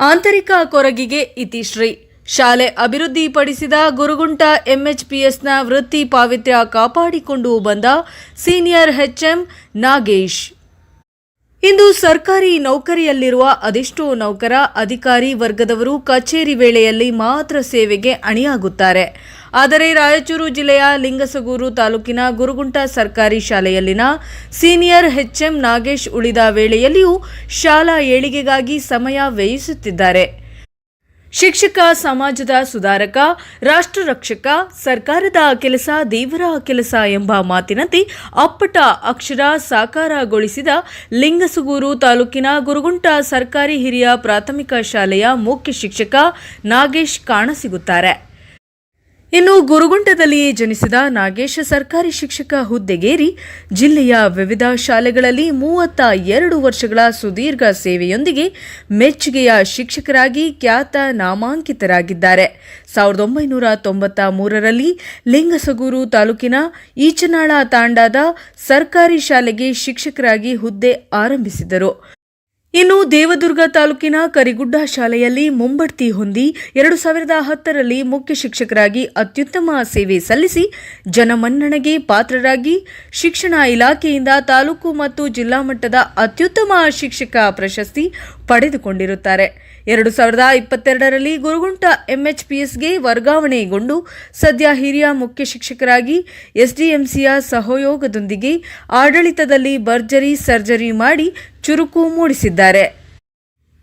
ಆಂತರಿಕ ಕೊರಗಿಗೆ ಇತಿಶ್ರೀ. ಶಾಲೆ ಅಭಿವೃದ್ಧಿಪಡಿಸಿದ ಗುರುಗುಂಟ ಎಂಎಚ್ಪಿಎಸ್ನ ವೃತ್ತಿ ಪಾವಿತ್ರ್ಯ ಕಾಪಾಡಿಕೊಂಡು ಬಂದ ಸೀನಿಯರ್ ಎಚ್ಎಂ ನಾಗೇಶ್. ಇಂದು ಸರ್ಕಾರಿ ನೌಕರಿಯಲ್ಲಿರುವ ಅದೆಷ್ಟೋ ನೌಕರ, ಅಧಿಕಾರಿ ವರ್ಗದವರು ಕಚೇರಿ ವೇಳೆಯಲ್ಲಿ ಮಾತ್ರ ಸೇವೆಗೆ ಅಣಿಯಾಗುತ್ತಾರೆ. ಆದರೆ ರಾಯಚೂರು ಜಿಲ್ಲೆಯ ಲಿಂಗಸಗೂರು ತಾಲೂಕಿನ ಗುರುಗುಂಟ ಸರ್ಕಾರಿ ಶಾಲೆಯಲ್ಲಿನ ಸೀನಿಯರ್ ಎಚ್ಎಂ ನಾಗೇಶ್ ಉಳಿದ ವೇಳೆಯಲ್ಲಿಯೂ ಶಾಲಾ ಏಳಿಗೆಗಾಗಿ ಸಮಯ ವ್ಯಯಿಸುತ್ತಿದ್ದಾರೆ. ಶಿಕ್ಷಕ, ಸಮಾಜದ ಸುಧಾರಕ ರಾಷ್ಟ್ರ ರಕ್ಷಕ ಸರ್ಕಾರದ ಕೆಲಸ, ದೇವರ ಕೆಲಸ ಎಂಬ ಮಾತಿನಂತೆ ಅಪ್ಪಟ ಅಕ್ಷರ ಸಾಕಾರಗೊಳಿಸಿದ ಲಿಂಗಸುಗೂರು ತಾಲೂಕಿನ ಗುರುಗುಂಟ ಸರ್ಕಾರಿ ಹಿರಿಯ ಪ್ರಾಥಮಿಕ ಶಾಲೆಯ ಮುಖ್ಯ ಶಿಕ್ಷಕ ನಾಗೇಶ್ ಕಾಣಸಿಗುತ್ತಾರೆ ಇನ್ನು ಗುರುಗುಂಟದಲ್ಲಿಯೇ ಜನಿಸಿದ ನಾಗೇಶ ಸರ್ಕಾರಿ ಶಿಕ್ಷಕ ಹುದ್ದೆಗೇರಿ ಜಿಲ್ಲೆಯ ವಿವಿಧ ಶಾಲೆಗಳಲ್ಲಿ ಮೂವತ್ತ ಎರಡು ವರ್ಷಗಳ ಸುದೀರ್ಘ ಸೇವೆಯೊಂದಿಗೆ ಮೆಚ್ಚುಗೆಯ ಶಿಕ್ಷಕರಾಗಿ ಖ್ಯಾತ ನಾಮಾಂಕಿತರಾಗಿದ್ದಾರೆ. ಸಾವಿರದ ಒಂಬೈನೂರ ತೊಂಬತ್ತ ಮೂರರಲ್ಲಿ ಲಿಂಗಸಗೂರು ತಾಲೂಕಿನ ಈಚನಾಳ ತಾಂಡಾದ ಸರ್ಕಾರಿ ಶಾಲೆಗೆ ಶಿಕ್ಷಕರಾಗಿ ಹುದ್ದೆ ಆರಂಭಿಸಿದರು. ಇನ್ನು ದೇವದುರ್ಗ ತಾಲೂಕಿನ ಕರಿಗುಡ್ಡ ಶಾಲೆಯಲ್ಲಿ ಮುಂಬಡ್ತಿ ಹೊಂದಿ ಎರಡು ಸಾವಿರದ ಹತ್ತರಲ್ಲಿ ಮುಖ್ಯ ಶಿಕ್ಷಕರಾಗಿ ಅತ್ಯುತ್ತಮ ಸೇವೆ ಸಲ್ಲಿಸಿ ಜನಮನ್ನಣೆಗೆ ಪಾತ್ರರಾಗಿ ಶಿಕ್ಷಣ ಇಲಾಖೆಯಿಂದ ತಾಲೂಕು ಮತ್ತು ಜಿಲ್ಲಾ ಮಟ್ಟದ ಅತ್ಯುತ್ತಮ ಶಿಕ್ಷಕ ಪ್ರಶಸ್ತಿ ಪಡೆದುಕೊಂಡಿರುತ್ತಾರೆ. ಎರಡು ಸಾವಿರದ ಇಪ್ಪತ್ತೆರಡರಲ್ಲಿ ಗುರುಗುಂಟ ಎಂಎಚ್ಪಿಎಸ್ಗೆ ವರ್ಗಾವಣೆಗೊಂಡು ಸದ್ಯ ಹಿರಿಯ ಮುಖ್ಯ ಶಿಕ್ಷಕರಾಗಿ ಎಸ್ಡಿಎಂಸಿಯ ಸಹಯೋಗದೊಂದಿಗೆ ಆಡಳಿತದಲ್ಲಿ ಭರ್ಜರಿ ಸರ್ಜರಿ ಮಾಡಿ ಚುರುಕು ಮೂಡಿಸಿದ್ದಾರೆ.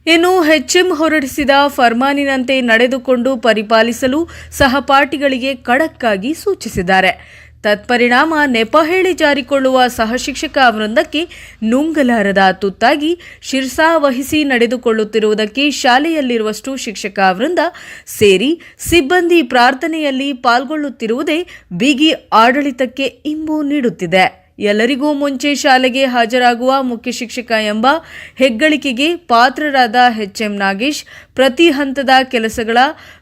ಇನ್ನು ಎಚ್ಎಂ ಹೊರಡಿಸಿದ ಫರ್ಮಾನಿನಂತೆ ನಡೆದುಕೊಂಡು ಪರಿಪಾಲಿಸಲು ಸಹಪಾಠಿಗಳಿಗೆ ಖಡಕ್ಕಾಗಿ ಸೂಚಿಸಿದ್ದಾರೆ. ತತ್ಪರಿಣಾಮ ನೆಪ ಹೇಳಿ ಜಾರಿಕೊಳ್ಳುವ ಸಹಶಿಕ್ಷಕ ವೃಂದಕ್ಕೆ ನುಂಗಲಾರದ ತುತ್ತಾಗಿ ಶಿರ್ಸಾ ವಹಿಸಿ ನಡೆದುಕೊಳ್ಳುತ್ತಿರುವುದಕ್ಕೆ ಶಾಲೆಯಲ್ಲಿರುವಷ್ಟು ಶಿಕ್ಷಕ ವೃಂದ ಸೇರಿ ಸಿಬ್ಬಂದಿ ಪ್ರಾರ್ಥನೆಯಲ್ಲಿ ಪಾಲ್ಗೊಳ್ಳುತ್ತಿರುವುದೇ ಬಿಗಿ ಆಡಳಿತಕ್ಕೆ ಇಂಬು ನೀಡುತ್ತಿದೆ. ಎಲ್ಲರಿಗೂ ಮುಂಚೆ ಶಾಲೆಗೆ ಹಾಜರಾಗುವ ಮುಖ್ಯ ಶಿಕ್ಷಕ ಎಂಬ ಹೆಗ್ಗಳಿಕೆಗೆ ಪಾತ್ರರಾದ ಎಚ್ಎಂ ನಾಗೇಶ್ ಪ್ರತಿ ಹಂತದ ಕೆಲಸಗಳ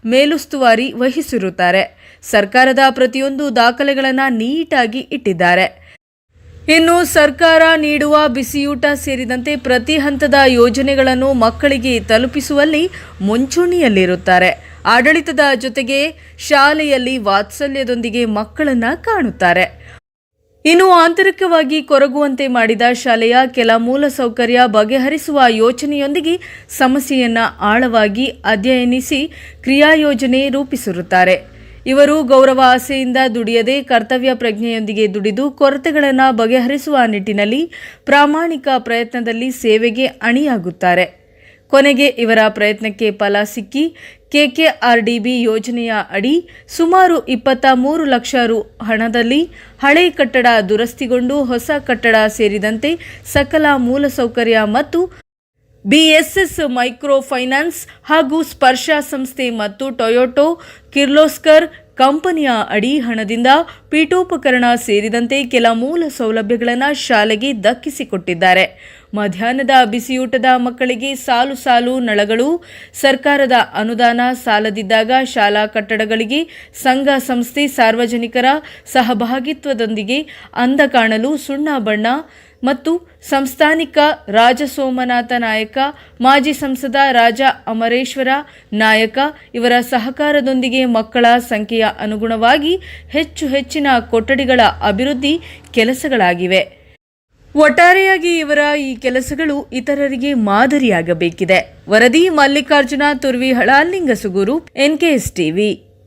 ಮೇಲುಸ್ತುವಾರಿ ವಹಿಸಿರುತ್ತಾರೆ. ಸರ್ಕಾರದ ಪ್ರತಿಯೊಂದು ದಾಖಲೆಗಳನ್ನು ನೀಟಾಗಿ ಇಟ್ಟಿದ್ದಾರೆ. ಇನ್ನು ಸರ್ಕಾರ ನೀಡುವ ಬಿಸಿಯೂಟ ಸೇರಿದಂತೆ ಪ್ರತಿ ಹಂತದ ಯೋಜನೆಗಳನ್ನು ಮಕ್ಕಳಿಗೆ ತಲುಪಿಸುವಲ್ಲಿ ಮುಂಚೂಣಿಯಲ್ಲಿರುತ್ತಾರೆ. ಆಡಳಿತದ ಜೊತೆಗೆ ಶಾಲೆಯಲ್ಲಿ ವಾತ್ಸಲ್ಯದೊಂದಿಗೆ ಮಕ್ಕಳನ್ನ ಕಾಣುತ್ತಾರೆ. ಇನ್ನು ಆಂತರಿಕವಾಗಿ ಕೊರಗುವಂತೆ ಮಾಡಿದ ಶಾಲೆಯ ಕೆಲ ಮೂಲಸೌಕರ್ಯ ಬಗೆಹರಿಸುವ ಯೋಚನೆಯೊಂದಿಗೆ ಸಮಸ್ಯೆಯನ್ನು ಆಳವಾಗಿ ಅಧ್ಯಯನಿಸಿ ಕ್ರಿಯಾಯೋಜನೆ ರೂಪಿಸಿರುತ್ತಾರೆ. ಇವರು ಗೌರವ ಆಸೆಯಿಂದ ದುಡಿಯದೆ ಕರ್ತವ್ಯ ಪ್ರಜ್ಞೆಯೊಂದಿಗೆ ದುಡಿದು ಕೊರತೆಗಳನ್ನು ಬಗೆಹರಿಸುವ ನಿಟ್ಟಿನಲ್ಲಿ ಪ್ರಾಮಾಣಿಕ ಪ್ರಯತ್ನದಲ್ಲಿ ಸೇವೆಗೆ ಅಣಿಯಾಗುತ್ತಾರೆ. ಕೊನೆಗೆ ಇವರ ಪ್ರಯತ್ನಕ್ಕೆ ಫಲ ಸಿಕ್ಕಿ ಕೆಕೆಆರ್ಡಿಬಿ ಯೋಜನೆಯ ಅಡಿ ಸುಮಾರು ಇಪ್ಪತ್ತ ಮೂರು ಲಕ್ಷ ರು ಹಣದಲ್ಲಿ ಹಳೆ ಕಟ್ಟಡ ದುರಸ್ತಿಗೊಂಡು ಹೊಸ ಕಟ್ಟಡ ಸೇರಿದಂತೆ ಸಕಲ ಮೂಲಸೌಕರ್ಯ ಮತ್ತು ಬಿಎಸ್ಎಸ್ ಮೈಕ್ರೋ ಫೈನಾನ್ಸ್ ಹಾಗೂ ಸ್ಪರ್ಶ ಸಂಸ್ಥೆ ಮತ್ತು ಟೊಯೋಟೊ ಕಿರ್ಲೋಸ್ಕರ್ ಕಂಪನಿಯ ಅಡಿ ಹಣದಿಂದ ಪೀಠೋಪಕರಣ ಸೇರಿದಂತೆ ಕೆಲ ಮೂಲ ಸೌಲಭ್ಯಗಳನ್ನು ಶಾಲೆಗೆ ದಕ್ಕಿಸಿಕೊಟ್ಟಿದ್ದಾರೆ. ಮಧ್ಯಾಹ್ನದ ಬಿಸಿಯೂಟದ ಮಕ್ಕಳಿಗೆ ಸಾಲು ಸಾಲು ನಳಗಳು, ಸರ್ಕಾರದ ಅನುದಾನ ಸಾಲದಿದ್ದಾಗ ಶಾಲಾ ಕಟ್ಟಡಗಳಿಗೆ ಸಂಘ ಸಂಸ್ಥೆ ಸಾರ್ವಜನಿಕರ ಸಹಭಾಗಿತ್ವದೊಂದಿಗೆ ಅಂದ ಕಾಣಲು ಸುಣ್ಣ ಬಣ್ಣ ಮತ್ತು ಸಂಸ್ಥಾನಿಕ ರಾಜ ಸೋಮನಾಥ ನಾಯಕ, ಮಾಜಿ ಸಂಸದ ರಾಜ ಅಮರೇಶ್ವರ ನಾಯಕ ಇವರ ಸಹಕಾರದೊಂದಿಗೆ ಮಕ್ಕಳ ಸಂಖ್ಯೆಯ ಅನುಗುಣವಾಗಿ ಹೆಚ್ಚು ಹೆಚ್ಚಿನ ಕೊಠಡಿಗಳ ಅಭಿವೃದ್ಧಿ ಕೆಲಸಗಳಾಗಿವೆ. ಒಟ್ಟಾರೆಯಾಗಿ ಇವರ ಈ ಕೆಲಸಗಳು ಇತರರಿಗೆ ಮಾದರಿಯಾಗಬೇಕಿದೆ. ವರದಿ ಮಲ್ಲಿಕಾರ್ಜುನ ತುರ್ವಿಹಳ ಲಿಂಗಸುಗೂರು, ಎನ್ಕೆಎಸ್ ಟಿವಿ.